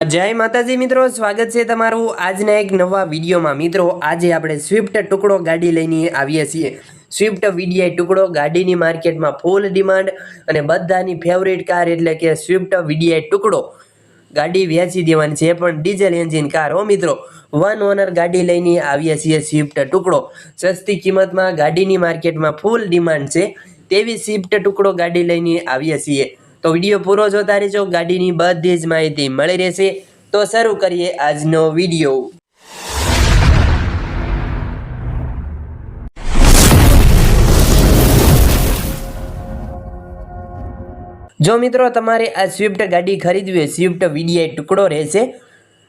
જય માતાજી મિત્રો, સ્વાગત છે તમારું આજના એક નવા વિડીયોમાં. મિત્રો, આજે આપણે સ્વિફ્ટ ટુકડો ગાડી લઈને આવીએ છીએ. સ્વિફ્ટ વીડીઆઈ ટુકડો ગાડીની માર્કેટમાં ફૂલ ડિમાન્ડ અને બધાની ફેવરેટ કાર એટલે કે સ્વિફ્ટ વીડીઆઈ ટુકડો ગાડી વેચી દેવાની છે. પણ ડીઝલ એન્જિન કાર હો મિત્રો. વન ઓનર ગાડી લઈને આવીએ છીએ સ્વિફ્ટ ટુકડો. સસ્તી કિંમતમાં ગાડીની માર્કેટમાં ફૂલ ડિમાન્ડ છે. તેવી સ્વિફ્ટ ટુકડો ગાડી લઈને આવીએ છીએ. તો વીડિયો પૂરો જોતા રહેજો. ગાડીની બધી જ માહિતી મળી રહેશે. તો શરૂ કરીએ આજનો વીડિયો. જો મિત્રો, તમારે આ સ્વિફ્ટ ગાડી ખરીદવી હોય સ્વિફ્ટ વીડીઆઈ ટુકડો રહેશે.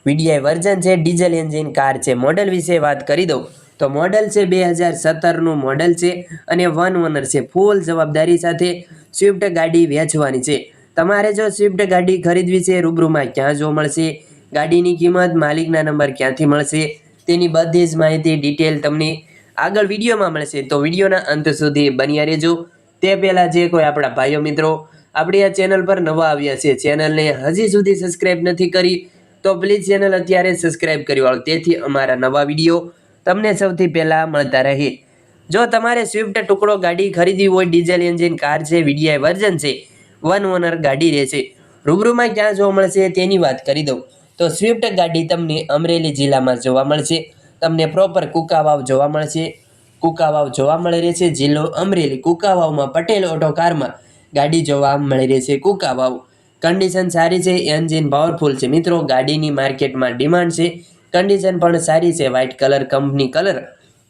વીડીઆઈ વર્ઝન છે ડીઝલ એન્જિન કાર છે. મોડલ વિશે વાત કરી દઉં. તો મોડલ છે બે હજાર સત્તરનું મોડલ છે અને વન ઓનર છે. ફૂલ જવાબદારી સાથે સ્વિફ્ટ ગાડી વેચવાની છે. તમારે જો સ્વિફ્ટ ગાડી ખરીદવી છે, રૂબરૂમાં ક્યાં જોવા મળશે? ગાડીની કિંમત, માલિકના નંબર ક્યાંથી મળશે? તેની બધી જ માહિતી ડિટેલ તમને આગળ વિડીયોમાં મળશે. તો વિડીયોના અંત સુધી બન્યા રહેજો. તે પહેલાં જે કોઈ આપણા ભાઈઓ મિત્રો આપણી આ ચેનલ પર નવા આવ્યા છે ચેનલને હજી સુધી સબસ્ક્રાઇબ નથી કરી, તો પ્લીઝ ચેનલ અત્યારે સબસ્ક્રાઇબ કરી વાળો. તેથી અમારા નવા વીડિયો તમને સૌથી પહેલાં મળતા રહે. જો તમારે સ્વિફ્ટ ટુકડો ગાડી ખરીદવી હોય, ડીઝલ એન્જિન, કાર છે, વીડીઆઈ વર્ઝન છે, વન ઓનર ગાડી રહેશે. રૂબરૂમાં ક્યાં જોવા મળશે તેની વાત કરી દઉં. તો સ્વિફ્ટ ગાડી તમને અમરેલી જિલ્લામાં જોવા મળશે. તમને પ્રોપર કુકાવાવ જોવા મળશે. કુકાવાવ જોવા મળી રહેશે. જિલ્લો અમરેલી કુકાવાવમાં પટેલ ઓટો કારમાં ગાડી જોવા મળી રહેશે કુકાવાવ. કન્ડિશન સારી છે, એન્જિન પાવરફુલ છે. મિત્રો, ગાડીની માર્કેટમાં ડિમાન્ડ છે. કન્ડિશન પણ સારી છે white colour company colour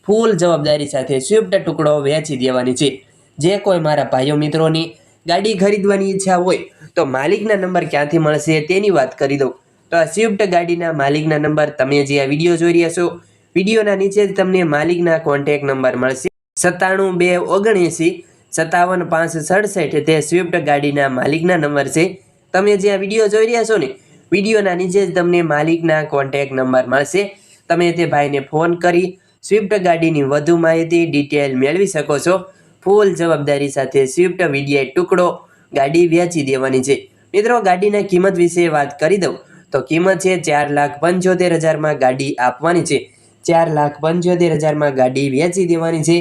full જવાબદારી સાથે સ્વિફ્ટ ટુકડો વેચી દેવાની છે. જે કોઈ મારા ભાઈઓ મિત્રોની ગાડી ખરીદવાની ઈચ્છા હોય, તો માલિકના નંબર ક્યાંથી મળશે તેની વાત કરી દઉં. તો આ સ્વિફ્ટ ગાડીના માલિકના નંબર તમે જે આ વીડિયો જોઈ રહ્યા છો, વિડીયોના નીચે જ તમને માલિકના કોન્ટેક નંબર મળશે. સત્તાણું બે ઓગણએંસી, સત્તાવન પાંચ સડસઠ તે સ્વિફ્ટ ગાડીના માલિકના નંબર છે. તમે જે આ વીડિયો જોઈ રહ્યા છો ને વિડીયોના નીચે જ તમને માલિકના કોન્ટેક નંબર મળશે, તમે તે ભાઈને ફોન કરી સ્વિફ્ટ ગાડીની વધુ માહિતી ડિટેલ મેળવી શકો છો. ફૂલ જવાબદારી સાથે સ્વિફ્ટ વીડીઆઈ ટુકડો ગાડી વેચી દેવાની છે. મિત્રો, ગાડીના કિંમત વિશે વાત કરી દઉં, તો કિંમત છે ચાર લાખ પંચોતેર હજારમાં ગાડી આપવાની છે. ચાર લાખ પંચોતેર હજારમાં ગાડી વેચી દેવાની છે.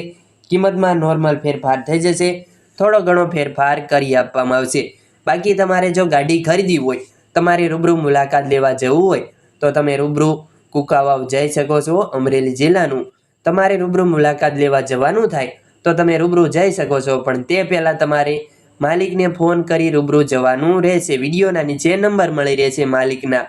કિંમતમાં નોર્મલ ફેરફાર થઈ જશે. થોડો ઘણો ફેરફાર કરી આપવામાં આવશે. બાકી તમારે જો ગાડી ખરીદવી હોય તમારે રૂબરૂ મુલાકાત લેવા જવું હોય તો તમે રૂબરૂ કુકાવાવ જઈ શકો છો અમરેલી જિલ્લાનું. તમારે રૂબરૂ મુલાકાત લેવા જવાનું થાય તો તમે રૂબરૂ જઈ શકો છો, પણ તે પહેલાં તમારે માલિકને ફોન કરી રૂબરૂ જવાનું રહેશે. વિડીયોના નીચે નંબર મળી રહેશે માલિકના.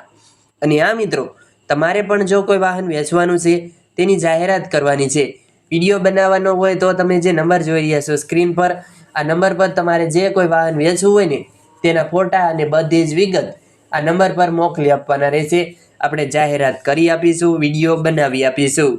અને આ મિત્રો, તમારે પણ જો કોઈ વાહન વેચવાનું છે, તેની જાહેરાત કરવાની છે. વીડિયો બનાવવાનો હોય તો તમે જે નંબર જોઈ રહ્યા છો સ્ક્રીન પર, આ નંબર પર તમારે જે કોઈ વાહન વેચવું હોય ને, તેના ફોટા અને બધી જ વિગત આ નંબર પર મોકલી આપવાના રહેશે. આપણે જાહેરાત કરી આપીશું વીડિયો બનાવી આપીશું.